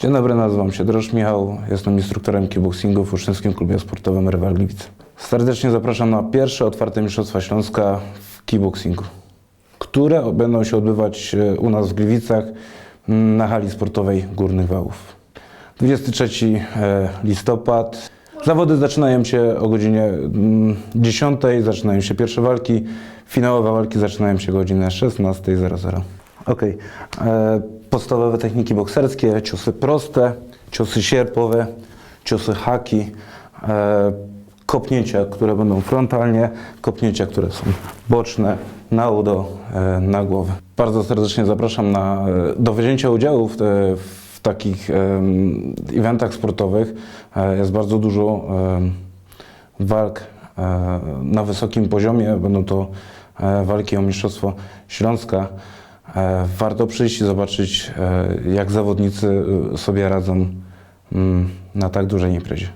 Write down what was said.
Dzień dobry, nazywam się Droż Michał, jestem instruktorem kickboxingu w Uczniowskim Klubie Sportowym Rywal Gliwice. Serdecznie zapraszam na pierwsze otwarte Mistrzostwa Śląska w kickboxingu, które będą się odbywać e, u nas w Gliwicach mm, na hali sportowej Górnych Wałów. 23 e, listopad. Zawody zaczynają się o godzinie mm, 10, zaczynają się pierwsze walki. Finałowe walki zaczynają się o godzinę 16.00. Okej. E, Podstawowe techniki bokserskie, ciosy proste, ciosy sierpowe, ciosy haki, e, kopnięcia, które będą frontalnie, kopnięcia, które są boczne, na udo, e, na głowę. Bardzo serdecznie zapraszam na, e, do wzięcia udziału w, w takich em, eventach sportowych. E, jest bardzo dużo em, walk e, na wysokim poziomie. Będą to e, walki o Mistrzostwo Śląska. E, Warto przyjść i zobaczyć, e, jak zawodnicy e, sobie radzą mm, na tak dużej imprezie.